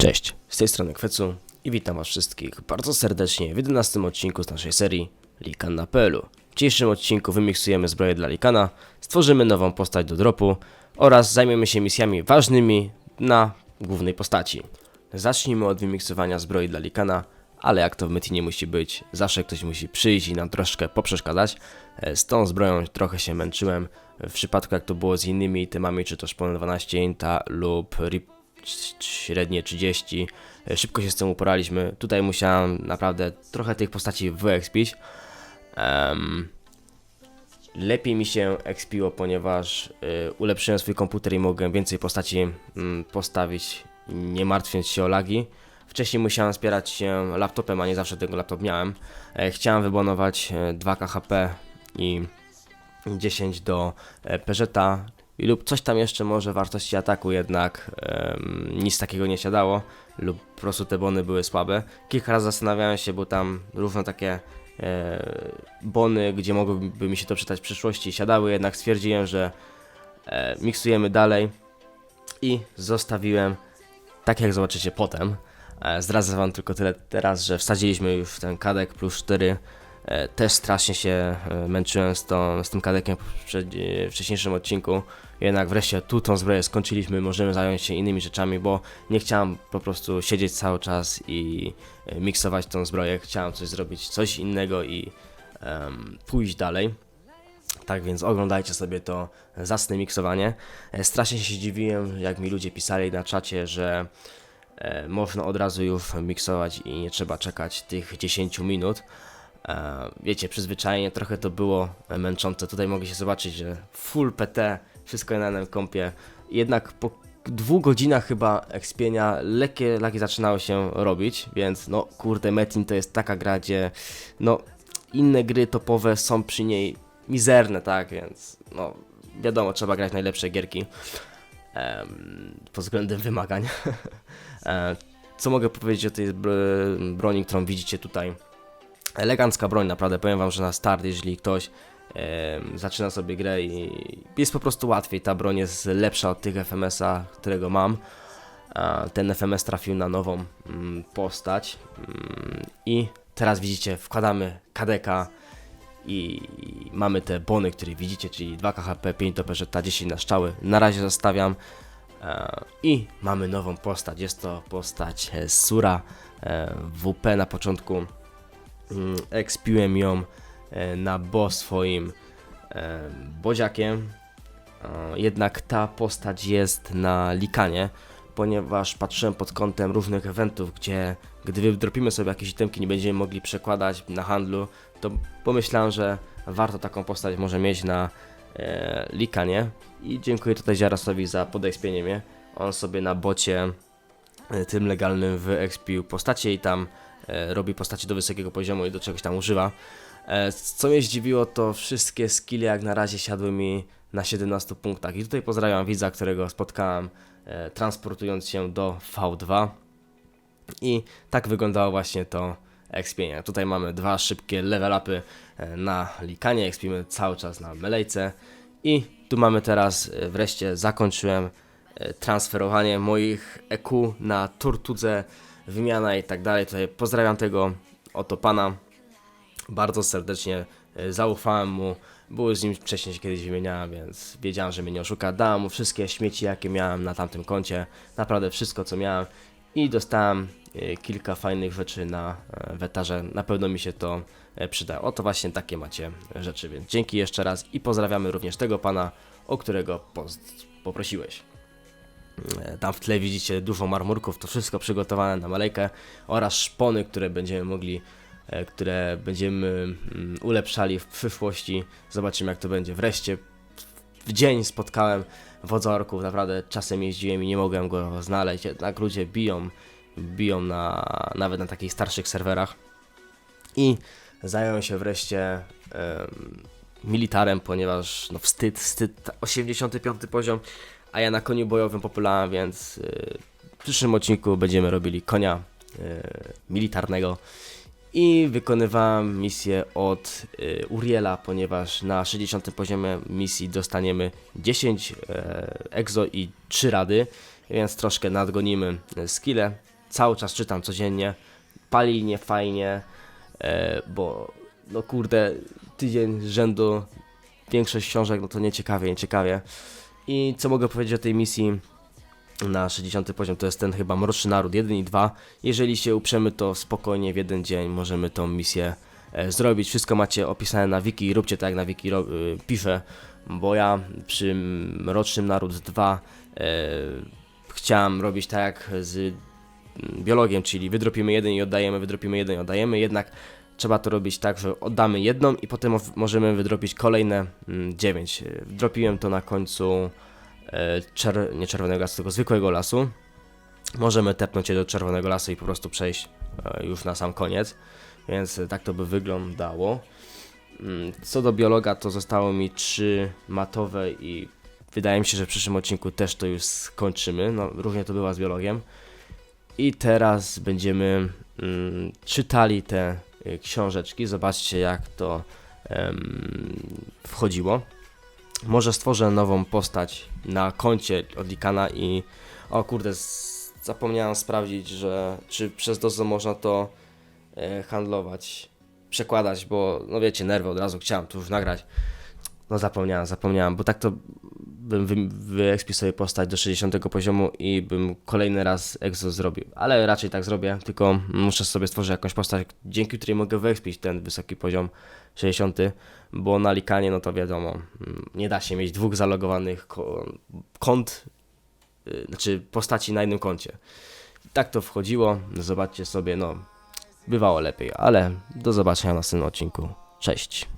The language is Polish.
Cześć, z tej strony Kwecu i witam was wszystkich bardzo serdecznie w 11 odcinku z naszej serii Likan na PL-u. W dzisiejszym odcinku wymiksujemy zbroję dla Likana, stworzymy nową postać do dropu oraz zajmiemy się misjami ważnymi na głównej postaci. Zacznijmy od wymiksowania zbroi dla Likana, ale jak to w Metinie musi być, zawsze ktoś musi przyjść i nam troszkę poprzeszkadzać. E, Z tą zbroją trochę się męczyłem. W przypadku jak to było z innymi temami, czy to szpon 12 inta lub rip średnie 30. E, Szybko się z tym uporaliśmy. Tutaj musiałem naprawdę trochę tych postaci wyekspić. Em, lepiej mi się expiło, ponieważ y, ulepszyłem swój komputer i mogłem więcej postaci mm, postawić, nie martwiąc się o lagi. Wcześniej musiałem wspierać się laptopem, a nie zawsze tego laptop miałem. E, chciałem wybonować e, 2 KHP i 10 do e, Peugeota lub coś tam jeszcze może wartości ataku jednak em, nic takiego nie siadało lub po prostu te bony były słabe. Kilka razy zastanawiałem się, bo tam równo takie e, bony, gdzie mogłoby mi się to przydać w przyszłości siadały, jednak stwierdziłem, że e, miksujemy dalej i zostawiłem tak jak zobaczycie potem. E, zdradzę wam tylko tyle teraz, że wsadziliśmy już ten kadek plus 4 E, Też strasznie się e, męczyłem z, tą, z tym kadekiem w e, wcześniejszym odcinku. Jednak wreszcie tu tą zbroję skończyliśmy, możemy zająć się innymi rzeczami, bo nie chciałem po prostu siedzieć cały czas i e, miksować tą zbroję. Chciałem coś zrobić, coś innego i em, pójść dalej. Tak więc oglądajcie sobie to zacne miksowanie. E, Strasznie się dziwiłem, jak mi ludzie pisali na czacie, że e, można od razu już miksować i nie trzeba czekać tych 10 minut. E, wiecie, przyzwyczajenie trochę to było e, męczące. Tutaj mogli się zobaczyć, że full PT, wszystko na jednym kompie. Jednak po dwóch godzinach chyba ekspienia lekkie lagi zaczynały się robić, więc no kurde, Metin to jest taka gra, gdzie no inne gry topowe są przy niej mizerne, tak, więc no wiadomo, trzeba grać najlepsze gierki em, pod względem wymagań. E, Co mogę powiedzieć o tej br- broni, którą widzicie tutaj? Elegancka broń, naprawdę powiem wam, że na start, jeżeli ktoś em, zaczyna sobie grę i jest po prostu łatwiej, ta broń jest lepsza od tych FMS-a, którego mam. Ten FMS trafił na nową mm, postać mm, i teraz widzicie, wkładamy KDK i mamy te bony, które widzicie, czyli 2 KHP, 5 do Peugeota, 10 na szczały. Na razie zostawiam E, I mamy nową postać. Jest to postać e, Sura e, WP na początku. Mm, Expiłem ją e, na bo swoim e, bodziakiem. E, Jednak ta postać jest na likanie, ponieważ patrzyłem pod kątem różnych eventów, gdzie gdy wydropimy sobie jakieś itemki, nie będziemy mogli przekładać na handlu, to pomyślałem, że warto taką postać może mieć na e, likanie. I dziękuję tutaj Ziarasowi za podekspienie mnie. On sobie na bocie tym legalnym wyekspił postacie i tam robi postacie do wysokiego poziomu i do czegoś tam używa. E, co mnie zdziwiło, to wszystkie skille jak na razie siadły mi na 17 punktach. I tutaj pozdrawiam widza, którego spotkałem e, transportując się do V2. I tak wyglądało właśnie to expienie. Tutaj mamy dwa szybkie level upy e, na likanie, expimy cały czas na melejce. I tu mamy teraz, e, wreszcie zakończyłem e, transferowanie moich EQ na Tortudze, wymiana i tak dalej. Tutaj pozdrawiam tego oto pana bardzo serdecznie e, zaufałem mu. Były z nim wcześniej kiedyś wymieniałem, więc wiedziałem, że mnie nie oszuka. Dałem mu wszystkie śmieci, jakie miałem na tamtym koncie. Naprawdę wszystko, co miałem. I dostałem e, kilka fajnych rzeczy na e, wetarze. Na pewno mi się to przyda. Oto właśnie takie macie rzeczy, więc dzięki jeszcze raz i pozdrawiamy również tego pana, o którego poprosiłeś. E, Tam w tle widzicie dużo marmurków, to wszystko przygotowane na malejkę oraz szpony, które będziemy mogli, e, które będziemy mm, ulepszali w przyszłości. Zobaczymy jak to będzie. Wreszcie w dzień spotkałem wodza orków, naprawdę czasem jeździłem i nie mogłem go znaleźć, jednak ludzie biją, biją na, nawet na takich starszych serwerach. I zająłem się wreszcie em, militarem, ponieważ no wstyd, wstyd, 85 poziom, a ja na koniu bojowym popylałem, więc y, w przyszłym odcinku będziemy robili konia y, militarnego. I wykonywałem misję od y, Uriela, ponieważ na 60 poziomie misji dostaniemy 10 e, exo i 3 rady, więc troszkę nadgonimy e, skille. Cały czas czytam codziennie, pali nie fajnie, e, bo no kurde, tydzień rzędu, większość książek, no to nieciekawie, nieciekawie. I co mogę powiedzieć o tej misji na 60 poziom, to jest ten chyba Mroczny Naród 1 i 2. Jeżeli się uprzemy, to spokojnie w jeden dzień możemy tą misję e, zrobić. Wszystko macie opisane na wiki, róbcie tak jak na wiki ro- y, piszę, bo ja przy Mrocznym Naród 2 e, chciałem robić tak jak z biologiem, czyli wydropimy jeden i oddajemy, wydropimy jeden i oddajemy, jednak trzeba to robić tak, że oddamy jedną i potem możemy wydropić kolejne 9. Wdropiłem to na końcu e, czer- nie czerwonego lasu, tylko zwykłego lasu. Możemy tepnąć je do czerwonego lasu i po prostu przejść e, już na sam koniec, więc e, tak to by wyglądało. Mm, Co do biologa, to zostało mi 3 matowe i wydaje mi się, że w przyszłym odcinku też to już skończymy. No, różnie to bywa z biologiem. I teraz będziemy mm, czytali te y, książeczki. Zobaczcie, jak to wchodziło. Może stworzę nową postać na koncie od Likana i o kurde, zapomniałem sprawdzić, że czy przez DOSO można to e, handlować, przekładać, bo no wiecie, nerwy od razu chciałem tu już nagrać. No zapomniałem, zapomniałem, bo tak to bym wy, wyekspił sobie postać do 60 poziomu i bym kolejny raz exo zrobił. Ale raczej tak zrobię, tylko muszę sobie stworzyć jakąś postać, dzięki której mogę wyekspić ten wysoki poziom 60, bo na likanie, no to wiadomo, mm, nie da się mieć dwóch zalogowanych ko- kont, y, znaczy postaci na jednym koncie. Tak to wchodziło, zobaczcie sobie, no bywało lepiej, ale do zobaczenia w następnym odcinku. Cześć.